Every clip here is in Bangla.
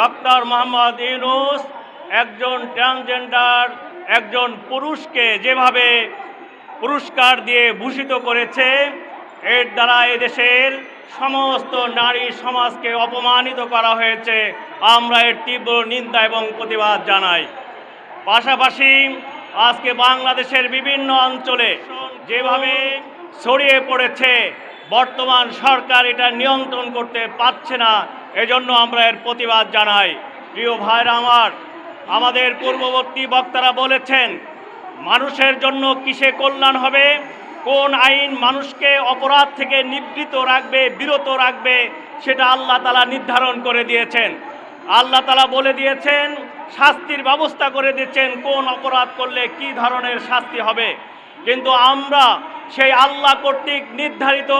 ডক্টর মোহাম্মদ ইউনুস একজন ট্রান্সজেন্ডার, একজন পুরুষকে যেভাবে পুরস্কার দিয়ে ভূষিত করেছে, এর দ্বারা এদেশের সমস্ত নারী সমাজকে অপমানিত করা হয়েছে। আমরা এর তীব্র নিন্দা এবং প্রতিবাদ জানাই। পাশাপাশি আজকে বাংলাদেশের বিভিন্ন অঞ্চলে যেভাবে ছড়িয়ে পড়েছে, বর্তমান সরকার এটা নিয়ন্ত্রণ করতে পারছে না। এজন্য আমরা এর প্রতিবাদ জানাই। প্রিয় ভাইরা আমার, আমাদের পূর্ববর্তী বক্তারা বলেছেন, মানুষের জন্য কিসে কল্যাণ হবে? কোন আইন মানুষকে অপরাধ থেকে নিবৃত রাখবে, বিরত রাখবে, সেটা আল্লাহ তালা নির্ধারণ করে দিয়েছেন। আল্লাহ তালা বলে দিয়েছেন, শাস্তির ব্যবস্থা করে দিচ্ছেন, কোন অপরাধ করলে কি ধরনের শাস্তি হবে। কিন্তু আমরা সেই আল্লাহ কর্তৃক নির্ধারিত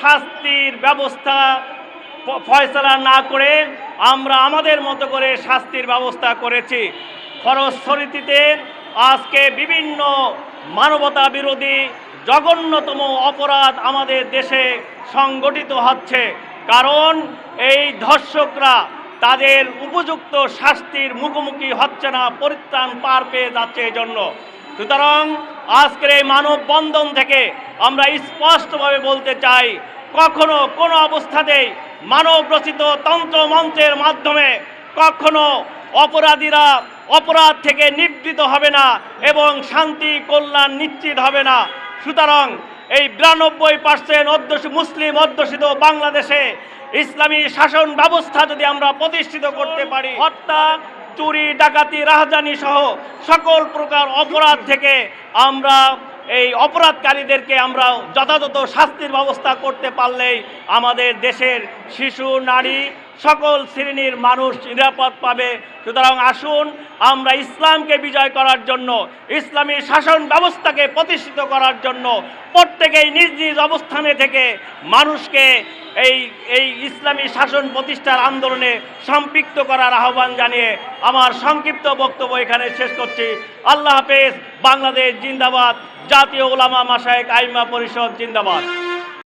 শাস্তির ব্যবস্থা ফয়সালা না করে আমরা আমাদের মতো করে শাস্তির ব্যবস্থা করেছি। ফরস্বরীতিতে আজকে বিভিন্ন মানবতা বিরোধী জঘন্যতম অপরাধ আমাদের দেশে সংগঠিত হচ্ছে। কারণ এই ধর্ষকরা তাদের উপযুক্ত শাস্তির মুখোমুখি হচ্ছে না, পরিত্রাণ পার পেয়ে যাচ্ছে এই জন্য সুতরাং আজকের এই মানববন্ধন থেকে আমরা স্পষ্টভাবে বলতে চাই, কখনো কোনো অবস্থাতেই মানব রচিত তন্ত্র মন্ত্রের মাধ্যমে কখনো অপরাধীরা অপরাধ থেকে নিবৃত হবে না এবং শান্তি, কল্যাণ নিশ্চিত হবে না। সুতরাং এই বিরানব্বই পার্সেন্ট অধ্যুষিত মুসলিম অধ্যুষিত বাংলাদেশে ইসলামী শাসন ব্যবস্থা যদি আমরা প্রতিষ্ঠিত করতে পারি, হত্যা, চুরি, ডাকাতি, রাহাজানি সহ সকল প্রকার অপরাধ থেকে আমরা এই অপরাধকারীদেরকে আমরা যথাযথ শাস্তির ব্যবস্থা করতে পারলেই আমাদের দেশের শিশু, নারী, সকল শ্রেণির মানুষ নিরাপদ পাবে। সুতরাং আসুন, আমরা ইসলামকে বিজয় করার জন্য, ইসলামী শাসন ব্যবস্থাকে প্রতিষ্ঠিত করার জন্য প্রত্যেকেই নিজ নিজ অবস্থানে থেকে মানুষকে এই এই ইসলামী শাসন প্রতিষ্ঠার আন্দোলনে সম্পৃক্ত করার আহ্বান জানিয়ে আমার সংক্ষিপ্ত বক্তব্য এখানে শেষ করছি। আল্লাহ হাফেজ, বাংলাদেশ জিন্দাবাদ, জাতীয় ওলামা মাসায়েক আইমা পরিষদ জিন্দাবাদ।